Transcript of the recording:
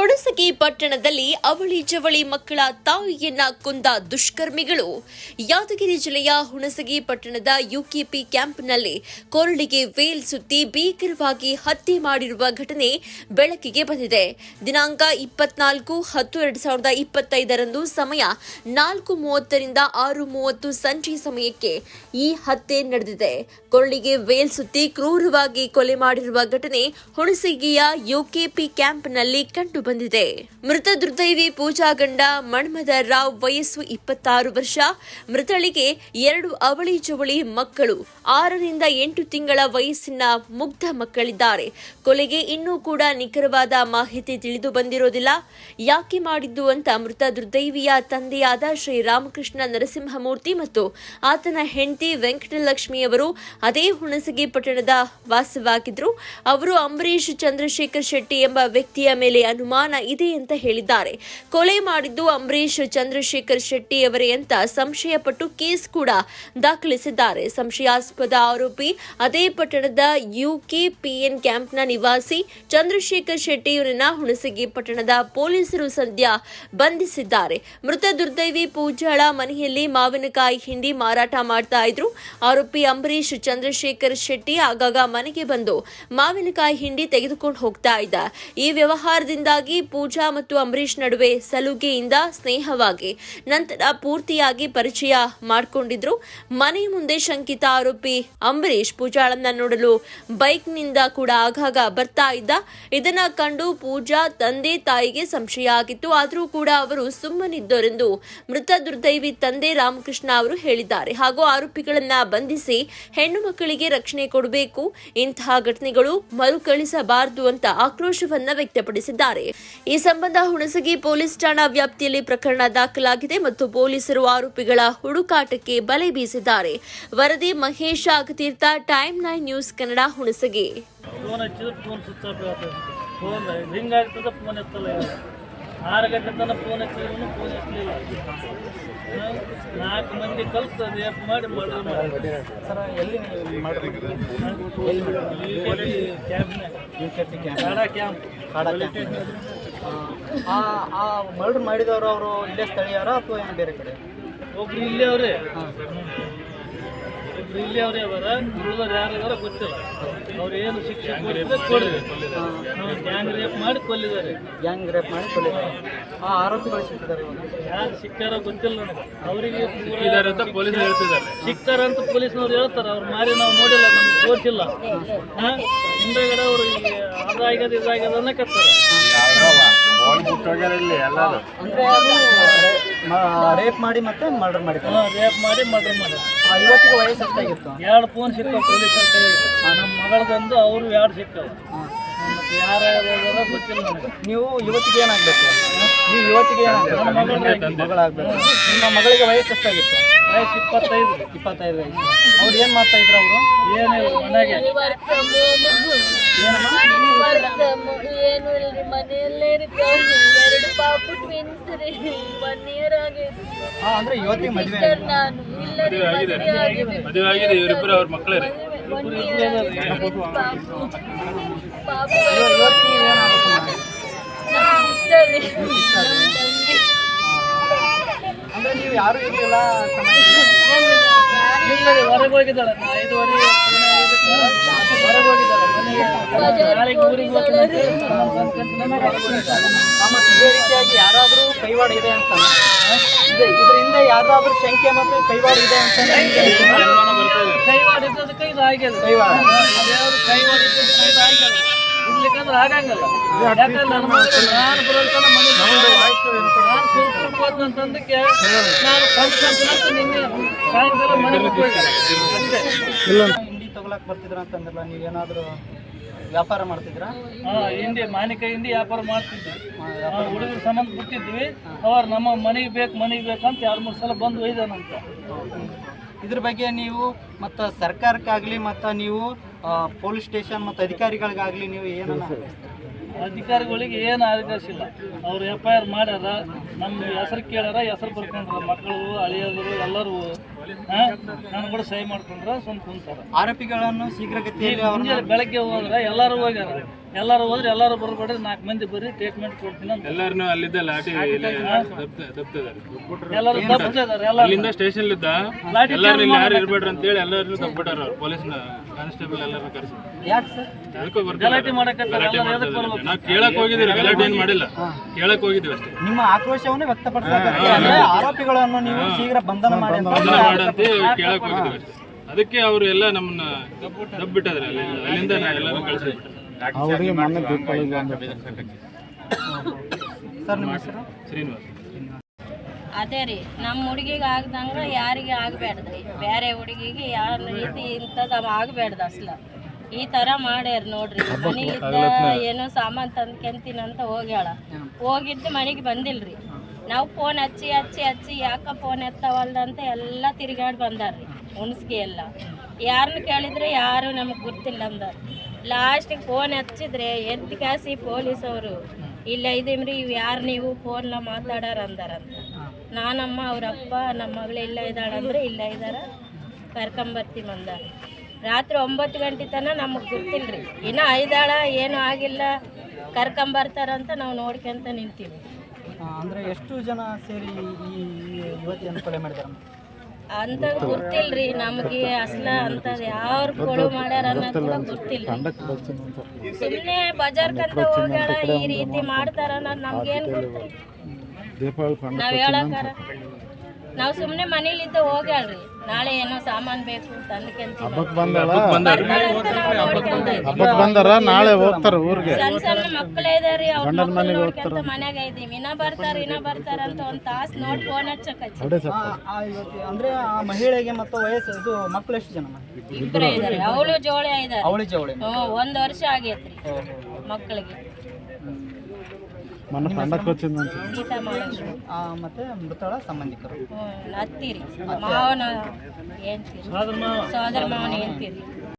ಹುಣಸಗಿ ಪಟ್ಟಣದಲ್ಲಿ ಅವಳಿ ಜವಳಿ ಮಕ್ಕಳ ತಾಯಿಯನ್ನ ಕೊಂದ ದುಷ್ಕರ್ಮಿಗಳು. ಯಾದಗಿರಿ ಜಿಲ್ಲೆಯ ಹುಣಸಗಿ ಪಟ್ಟಣದ ಯುಕೆಪಿ ಕ್ಯಾಂಪ್ನಲ್ಲಿ ಕೊರಳಿಗೆ ವೇಲ್ ಸುತ್ತಿ ಭೀಕರವಾಗಿ ಹತ್ಯೆ ಮಾಡಿರುವ ಘಟನೆ ಬೆಳಕಿಗೆ ಬಂದಿದೆ. ದಿನಾಂಕ ಇಪ್ಪತ್ನಾಲ್ಕು ಹತ್ತು ಎರಡು ಸಾವಿರದ ಇಪ್ಪತ್ತೈದರಂದು ಸಮಯ ನಾಲ್ಕು ಮೂವತ್ತರಿಂದ ಆರು ಮೂವತ್ತು ಸಂಜೆ ಸಮಯಕ್ಕೆ ಈ ಹತ್ಯೆ ನಡೆದಿದೆ. ಕೊರಳಿಗೆ ವೇಲ್ ಸುತ್ತಿ ಕ್ರೂರವಾಗಿ ಕೊಲೆ ಮಾಡಿರುವ ಘಟನೆ ಹುಣಸಗಿಯ ಯುಕೆಪಿ ಕ್ಯಾಂಪ್ನಲ್ಲಿ ಕಂಡು ಬಂದಿದೆ. ಮೃತ ದುರ್ದೈವಿ ಪೂಜಾ ಗಂಡ ಮಣ್ಮದ ರಾವ್ ವಯಸ್ಸು ಇಪ್ಪತ್ತಾರು ವರ್ಷ. ಮೃತಳಿಗೆ ಎರಡು ಅವಳಿ ಜವಳಿ ಮಕ್ಕಳು. ಆರರಿಂದ ಎಂಟು ತಿಂಗಳ ವಯಸ್ಸಿನ ಮುಗ್ಧ ಮಕ್ಕಳಿದ್ದಾರೆ. ಕೊಲೆಗೆ ಇನ್ನೂ ಕೂಡ ನಿಖರವಾದ ಮಾಹಿತಿ ತಿಳಿದು ಬಂದಿರೋದಿಲ್ಲ. ಯಾಕೆ ಮಾಡಿದ್ದು ಅಂತ ಮೃತ ದುರ್ದೈವಿಯ ತಂದೆಯಾದ ಶ್ರೀ ರಾಮಕೃಷ್ಣ ನರಸಿಂಹಮೂರ್ತಿ ಮತ್ತು ಆತನ ಹೆಂಡತಿ ವೆಂಕಟಲಕ್ಷ್ಮಿಯವರು ಅದೇ ಹುಣಸಗಿ ಪಟ್ಟಣದ ವಾಸವಾಗಿದ್ರು ಅವರು ಅಂಬರೀಶ್ ಚಂದ್ರಶೇಖರ್ ಶೆಟ್ಟಿ ಎಂಬ ವ್ಯಕ್ತಿಯ ಮೇಲೆ ಅನುಮಾನ ಇದೆ ಅಂತ ಹೇಳಿದ್ದಾರೆ. ಕೊಲೆ ಮಾಡಿದ್ದು ಅಂಬರೀಶ್ ಚಂದ್ರಶೇಖರ್ ಶೆಟ್ಟಿ ಅವರೇ ಅಂತ ಸಂಶಯಪಟ್ಟು ಕೇಸ್ ಕೂಡ ದಾಖಲಿಸಿದ್ದಾರೆ. ಸಂಶಯಾಸ್ಪದ ಆರೋಪಿ ಅದೇ ಪಟ್ಟಣದ ಯುಕೆಪಿಎನ್ ಕ್ಯಾಂಪ್ನ ನಿವಾಸಿ ಚಂದ್ರಶೇಖರ್ ಶೆಟ್ಟಿ ಇವರನ್ನ ಹುಣಸಗಿ ಪಟ್ಟಣದ ಪೊಲೀಸರು ಸದ್ಯ ಬಂಧಿಸಿದ್ದಾರೆ. ಮೃತ ದುರ್ದೈವಿ ಪೂಜಾಳ ಮನೆಯಲ್ಲಿ ಮಾವಿನಕಾಯಿ ಹಿಂಡಿ ಮಾರಾಟ ಮಾಡ್ತಾ ಇದ್ರು. ಆರೋಪಿ ಅಂಬರೀಶ್ ಚಂದ್ರಶೇಖರ್ ಶೆಟ್ಟಿ ಆಗಾಗ ಮನೆಗೆ ಬಂದು ಮಾವಿನಕಾಯಿ ಹಿಂಡಿ ತೆಗೆದುಕೊಂಡು ಹೋಗ್ತಾ ಇದ್ದ. ಈ ವ್ಯವಹಾರದಿಂದಾಗಿ ಪೂಜಾ ಮತ್ತು ಅಂಬರೀಶ್ ನಡುವೆ ಸಲುಗೆಯಿಂದ ಸ್ನೇಹವಾಗಿ ನಂತರ ಪೂರ್ತಿಯಾಗಿ ಪರಿಚಯ ಮಾಡಿಕೊಂಡಿದ್ರು. ಮನೆ ಮುಂದೆ ಶಂಕಿತ ಆರೋಪಿ ಅಂಬರೀಶ್ ಪೂಜಾಳನ್ನ ನೋಡಲು ಬೈಕ್ನಿಂದ ಕೂಡ ಆಗಾಗ ಬರ್ತಾ ಇದ್ದ. ಇದನ್ನ ಕಂಡು ಪೂಜಾ ತಂದೆ ತಾಯಿಗೆ ಸಂಶಯ ಆಗಿತ್ತು. ಆದರೂ ಕೂಡ ಅವರು ಸುಮ್ಮನಿದ್ದರೆಂದು ಮೃತ ದುರ್ದೈವಿ ತಂದೆ ರಾಮಕೃಷ್ಣ ಅವರು ಹೇಳಿದ್ದಾರೆ. ಹಾಗೂ ಆರೋಪಿಗಳನ್ನ ಬಂಧಿಸಿ ಹೆಣ್ಣು ಮಕ್ಕಳಿಗೆ ರಕ್ಷಣೆ ಕೊಡಬೇಕು. ಇಂತಹ ಘಟನೆಗಳು ಮರುಕಳಿಸಬಾರದು ಅಂತ ಆಕ್ರೋಶವನ್ನ ವ್ಯಕ್ತಪಡಿಸಿದ್ದಾರೆ. ಈ ಸಂಬಂಧ ಹುಣಸಗಿ ಪೊಲೀಸ್ ಠಾಣಾ ವ್ಯಾಪ್ತಿಯಲ್ಲಿ ಪ್ರಕರಣ ದಾಖಲಾಗಿದೆ ಮತ್ತು ಪೊಲೀಸರು ಆರೋಪಿಗಳ ಹುಡುಕಾಟಕ್ಕೆ ಬಲೆ ಬೀಸಿದ್ದಾರೆ. ವರದಿ Mahesh Agatirtha, time nine news Kannada, Hunasagi. ಆರು ಗಂಟೆ ತನಕ ಫೋನ್ ಹಚ್ಚಿದ್ರು ಫೋನ್ ಹಚ್ಚಲಿಲ್ಲ ನಾಲ್ಕು ಮಂದಿ ಕಲ್ತು ರೇಪ್ ಮಾಡಿ ಮರ್ಡರ್ ಮಾಡಿ. ಸರ್ ಎಲ್ಲಿ ಕ್ಯಾಬ್ನಾಗ ಕ್ಯಾಂಪ್ ಆ ಆ ಮರ್ಡರ್ ಮಾಡಿದವರು ಅವರು ಇಲ್ಲೇ ಸ್ಥಳೀಯರ ಅಥವಾ ಏನು ಬೇರೆ ಕಡೆ? ಒಬ್ರು ಇಲ್ಲೇ ಅವ್ರೆ. ಒಬ್ರು ಇಲ್ಲೇ ಅವರೇ ಅವರ. ಉಳಿದವ್ರು ಯಾರು ಗೊತ್ತಿಲ್ಲ. ಅವ್ರು ಏನು ಶಿಕ್ಷೆ ಕೊಡ್ರಿ. ಗ್ಯಾಂಗ್ ರೇಪ್ ಮಾಡಿ ಕೊಲ್ಲಿದ್ದಾರೆ. ಗ್ಯಾಂಗ್ ರೇಪ್ ಮಾಡಿ ಕೊಲ್ಲಿದ್ದಾರೆ. ಆ ಆರೋಪಿಗಳು ಸಿಕ್ಕಿದ್ದಾರೆ ಯಾರು ಸಿಕ್ತಾರೋ ಗೊತ್ತಿಲ್ಲ ನನಗೆ. ಅವರಿಗೆ ಪೊಲೀಸ್ ಹೇಳ್ತಿದ್ದಾರೆ. ಸಿಕ್ತಾರಂತ ಪೊಲೀಸ್ನವ್ರು ಹೇಳ್ತಾರೆ. ಅವ್ರು ಮಾರಿ ನಾವು ನೋಡಿಲ್ಲ ನಮ್ಗೆ ತೋರಿಸಿಲ್ಲ ಹಾಂ ಹಿಂದೆಗಡೆ ಅವರು ಅದಾಗ್ಯದ ಇದಾಗ್ಯದ ಅನ್ನಕತ್ತಾರೆ. ಅಂದ್ರೆ ಅದು ರೇಪ್ ಮಾಡಿ ಮತ್ತೆ ಮರ್ಡರ್ ಮಾಡಿದ್ರು. ಹಾಂ ರೇಪ್ ಮಾಡಿ ಮರ್ಡರ್ ಮಾಡಿ ಆ, ಇವತ್ತಿಗೆ ವಯಸ್ಸು ಎಷ್ಟಾಗಿತ್ತು? ಎರಡು ಫೋನ್ ಸಿಕ್ಕಾವ ಪೊಲೀಸರ ನಮ್ಮ ಮಗಳದೊಂದು ಅವರು ಎರಡು ಸಿಕ್ಕಾವ ಯಾರು ಗೊತ್ತಿಲ್ಲ ನನಗೆ ನೀವು ಇವತ್ತಿಗೆ ಏನಾಗಬೇಕು ನೀವು ಯುವತಿಗೆ ಏನಾಗಬೇಕು ನನ್ನ ಮಗಳಾಗಬೇಕು. ನಿಮ್ಮ ಮಗಳಿಗೆ ವಯಸ್ಸು ಎಷ್ಟಾಗಿತ್ತು ವಯಸ್ಸು ಇಪ್ಪತ್ತೈದು. ಇಪ್ಪತ್ತೈದು ವಯಸ್ಸು. ಅವ್ರು ಏನು ಮಾಡ್ತಾ ಇದ್ರು ಅವರು? ಏನು ಮನೆಗೆ. ಏನು ಇಲ್ರಿ ಮನೆಯಲ್ಲೇ ಇರ್ತಾವ್ರಿ ಎರಡು ಪಾಪು ಟ್ವಿನ್ಸ್ ರೀ. ಒನ್ ಇಯರ್ ಆಗೈತಿ ಹಾಂ ಅಂದರೆ ಯುವತಿಗೆ ಮದುವೆ ನಾನು. ಇಲ್ಲ ರೀ ಮದುವೆ ಆಗಿದೆ ಮದುವೆ ಆಗಿದೆ. ಇವರಿಬ್ಬರು ಅವ್ರ ಮಕ್ಕಳೇ ರೀ. ಒನ್ ಇಯರ್ ಪಾಪು. ಪಾಪು ಅಂದರೆ ನೀವು ಯಾರೂ ಇರಲಿಲ್ಲ ರೀ ಹೊರಗೆ ಹೋಗಿದ್ದಾಳೆ ಐದುವರೆ ಹೊರಗೆ ಹೋಗಿದ್ದಾಳೆ ಮನೆಗೆ ನಾಳೆಗೆ ಊರಿಗೆ. ಇದೇ ರೀತಿಯಾಗಿ ಯಾರಾದರೂ ಕೈವಾಡ ಇದೆ ಅಂತ ಇದರಿಂದ ಯಾರಾದರೂ ಶಂಕೆ ಮತ್ತು ಕೈವಾಡ ಇದೆ ಅಂತ ಕೈವಾಡ ಇದ್ದದಕ್ಕೆ ಇದು ಆಗಿದೆ ಕೈವಾಡ ಕೈವಾಡ ಇದ್ದದಕ್ಕೆ ಇದು ಆಗ್ಯದ ಇರ್ಲಿಕ್ಕಂದ್ರೆ ಆಗಂಗಲ್ಲ. ಯಾಕಂದ್ರೆ ನನ್ನ ನಾನು ಬರೋತನ ಮನೆ ನಾನು ಸುರ್ಪುರ್ ಹೋದ್ನಂತಂದಕ್ಕೆ ನಾನು ಕಲ್ತ್ಕೊಂತ ನಿನ್ನೆ ಸಾಯಂಕಾಲ ಮನೆ ಬಿಟ್ಟು ಹೋಗಿದ್ದೆ. ಅಷ್ಟೇ. ಹಿಂಡಿ ತಗೊಳಕ್ ಬರ್ತಿದ್ರ ಅಂತಂದಿಲ್ಲ ನೀವು ಏನಾದರೂ ವ್ಯಾಪಾರ ಮಾಡ್ತಿದ್ರ? ಹಾ ಹಿಂಡಿ ಮಾನಿಕಾಯಿ ಹಿಂಡಿ ವ್ಯಾಪಾರ ಮಾಡ್ತಿದ್ವಿ. ಹುಡುಗರ ಸಂಬಂಧ ಬಿಟ್ಟಿದ್ವಿ. ಅವ್ರು ನಮ್ಮ ಮನೆಗೆ ಬೇಕು ಮನೆಗೆ ಬೇಕಂತ ಎರಡು ಮೂರು ಸಲ ಬಂದು ಒಯ್ದಾನಂತ. ಇದ್ರ ಬಗ್ಗೆ ನೀವು ಮತ್ತು ಸರ್ಕಾರಕ್ಕಾಗಲಿ ಮತ್ತು ನೀವು ಪೊಲೀಸ್ ಸ್ಟೇಷನ್ ಮತ್ತು ಅಧಿಕಾರಿಗಳಿಗಾಗಲಿ ನೀವು ಏನು ಅಧಿಕಾರಿಗಳಿಗೆ ಏನು ಆದೇಶ ಇಲ್ಲ. ಅವ್ರು ಎಫ್ ಐ ಆರ್ ಮಾಡ್ಯಾರ ನಮ್ಮ ಹೆಸರು ಕೇಳ್ಯಾರ, ಹೆಸರು ಬರ್ಕೊಂಡ್ರ ಮಕ್ಕಳು ಅಳಿಯೋದ್ರು ಎಲ್ಲರೂ ನಾನು ಕೂಡ ಸಹಿ ಮಾಡ್ಕೊಂಡ್ರೆ ಸ್ವಲ್ಪ ಕುಂತಾರ ಆರೋಪಿಗಳನ್ನು ಶೀಘ್ರಗತಿಯಲ್ಲಿ ಈಗ ಅವ್ರನ್ನ ಬೆಳಗ್ಗೆ ಹೋದ್ರೆ ಎಲ್ಲರೂ ಹೋಗ್ಯಾರ. ಎಲ್ಲರೂ ಹೋದ್ರೆ ಎಲ್ಲರೂ ಬರ್ಬೇಡ್ರಿ ನಾಲ್ಕು ಮಂದಿ ಬರ್ರಿ ಟ್ರೀಟ್ಮೆಂಟ್ ಕೊಡ್ತೀನಿ ಅಂತ. ಎಲ್ಲಾರನು ಅಲ್ಲಿದ್ದ ಲಾಠಿ ದಬ್ತಿದ್ದಾರೆ ಎಲ್ಲರೂ ಎಲ್ಲ ಅಲ್ಲಿಂದ ಸ್ಟೇಷನ್ ಇದ್ದ ಎಲ್ಲಾರು ಇಲ್ಲಿ ಯಾರು ಇರ್ಬೇಡ್ರಿ ಅಂತ ಹೇಳಿ ಎಲ್ಲಾರು ತಪ್ಪಿಟ್ಟಾರ ಅವ್ರು. ಪೊಲೀಸ್ನ ಕಾನ್ಸ್ಟೇಬಲ್ ಎಲ್ಲರೂ ಕರೆಸಿ ಯಾಕೆ ಸರ್? ಅದಕ್ಕೂ ಗಲಾಟೆ. ಬರ್ಬೇಕು? ನಾವು ಕೇಳಕ್ ಹೋಗಿದ್ದೀವಿ ಗಲಾಟೆ ಏನ್ ಮಾಡಿಲ್ಲ. ಕೇಳಕ್ ಹೋಗಿದ್ದೀವಿ ಅಷ್ಟೇ. ನಿಮ್ಮ ಆಕ್ರೋಶವನ್ನು ವ್ಯಕ್ತಪಡಿಸಲಾಗುತ್ತೆ ಅಂದ್ರೆ ಆರೋಪಿಗಳನ್ನು ನೀವು ಶೀಘ್ರ ಬಂಧನ ಮಾಡಿ ಮಾಡಂತೆ ಕೇಳಕ್ ಹೋಗಿದ್ವಿ ಅಷ್ಟೇ. ಅದಕ್ಕೆ ಅವರು ಎಲ್ಲ ನಮ್ಮನ್ನ ದಬ್ಬಿಟ್ಟದ್ರೆ ಅಲ್ಲಿ ಅಲ್ಲಿಂದ ಎಲ್ಲರೂ ಕಳಿಸಿಬಿಟ್ರು ಸರ್ ನಿಮ್ಮ ಹೆಸರು? ಶ್ರೀನಿವಾಸ್. ಅದೇ ರೀ ನಮ್ಮ ಹುಡುಗಿಗೆ ಆಗ್ದಂಗೆ ಯಾರಿಗೆ ಆಗಬೇಡ್ದ್ರಿ ಬೇರೆ ಹುಡುಗಿಗೆ ಯಾವ ರೀತಿ ಇಂಥದ್ದು ಆಗಬೇಡ್ದು ಅಸಲ. ಈ ಥರ ಮಾಡ್ಯಾರ ನೋಡ್ರಿ. ಮನೆಗಿದ್ದ ಏನೋ ಸಾಮಾನು ತಂದ್ಕೊಂತೀನಿ ಅಂತ ಹೋಗ್ಯಾಳ. ಹೋಗಿದ್ದು ಮನೆಗೆ ಬಂದಿಲ್ರಿ. ನಾವು ಫೋನ್ ಹಚ್ಚಿ ಹಚ್ಚಿ ಹಚ್ಚಿ ಯಾಕ ಫೋನ್ ಎತ್ತವಲ್ದ ಅಂತ ಎಲ್ಲ ತಿರುಗಾಡಿ ಬಂದಾರ್ರಿ, ಹುಣ್ಸ್ಗೆ ಎಲ್ಲ. ಯಾರನ್ನ ಕೇಳಿದ್ರೆ ಯಾರು ನಮಗೆ ಗೊತ್ತಿಲ್ಲ ಅಂದಾರ. ಲಾಸ್ಟಿಗೆ ಫೋನ್ ಹಚ್ಚಿದ್ರೆ ಎದ್ದು ಕಾಸಿ ಪೊಲೀಸ್ ಅವರು, ಇಲ್ಲ ಇದೀಮ್ರಿ, ಇವು ಯಾರು ನೀವು ಫೋನ್ನ ಮಾತಾಡಾರ ಅಂದಾರಂತ ನಾನಮ್ಮ, ಅವರಪ್ಪ ನಮ್ಮ ಮಗಳು ಇಲ್ಲ ಇದ್ದಾಳಂದ್ರೆ ಇಲ್ಲ ಇದ್ದಾರ ಕರ್ಕೊಂಬರ್ತೀವಿ ಅಂದಾರ. ರಾತ್ರಿ ಒಂಬತ್ತು ಗಂಟೆ ತನಕ ನಮಗೆ ರೀ ಇನ್ನೂ ಐದಾಳ, ಏನೂ ಆಗಿಲ್ಲ ಕರ್ಕೊಂಬರ್ತಾರಂತ ನಾವು ನೋಡ್ಕೊಂತ ನಿಂತೀವಿ. ಅಂದ್ರೆ ಎಷ್ಟು ಜನ ಸೇರಿ ಈ ಯುವತಿಯನ್ನು ಕೊಲೆ ಮಾಡಿದಾರಮ್ಮ ಅಂತ ಗೊತ್ತಿಲ್ರಿ ನಮಗೆ ಅಸಲ ಅಂತ ಯಾರು ಕೊಡು ಮಾಡ್ಯಾರ ಅನ್ನೋದು ಗೊತ್ತಿಲ್ಲ ಸುಮ್ಮನೆ ಬಜಾರ್ ಕಂತ ಹೋಗ್ಯಾಳ ಈ ರೀತಿ ಮಾಡ್ತಾರ ಅನ್ನೋದು ನಮ್ಗೇನು ಗೊತ್ತಿಲ್ಲ ನಾವ್ ಹೇಳಕ್ಕಾರ? ನಾವ್ ಸುಮ್ಮನೆ ಮನೇಲಿದ್ದ ಹೋಗ್ಯಾಳ್ರಿ. ನಾಳೆ ಏನೋ ಸಾಮಾನ್ ಬೇಕು ಹಬ್ಬಕ್ಕೆ ಬಂದಾರ? ನಾಳೆ ಹೋಗ್ತಾರ ಊರಿಗೆ? ಸಣ್ಣ ಸಣ್ಣ ಮಕ್ಕಳೇ ಇದಾರಿ ಅವ್ರ ಮನೆಗೆ ನೋಡ್ಕೊಂತ ಮನ್ಯಾಗ ಇದೀವಿ ಇನ್ನ ಬರ್ತಾರ ಇನ್ನ ಬರ್ತಾರ ಅಂತ ಒಂದ್ ತಾಸ್ ನೋಡಿ ಫೋನ್ ಹಚ್ಚಕ್ ಅಂದ್ರೆ ಆ ಮಹಿಳೆಗೆ ಮತ್ತೆ ವಯಸ್ಸು ಇದು ಮಕ್ಕಳು ಎಷ್ಟು ಜನ ಇಬ್ರೇ ಇದಾರೆ. ಅವಳು ಜೋಳಿ ಇದಾರೆ. ಅವಳಿ ಜೋಳಿ. ಒಂದ್ ವರ್ಷ ಆಗೈತ್ರಿ ಮಕ್ಕಳಿಗೆ మన పండగ వచ్చిందంటే ಗೀತಾ ಮಾಡಿದ್ರು ಆ, ಮತ್ತೆ ಮೃತಳ ಸಂಬಂಧಿಕರು ಹ್ಞೂ ಹತ್ತಿರಿ ಮಾವನ ಏನ್ತೀರಿ ಸೋದರ ಮಾವನ ಏನ್ತೀರಿ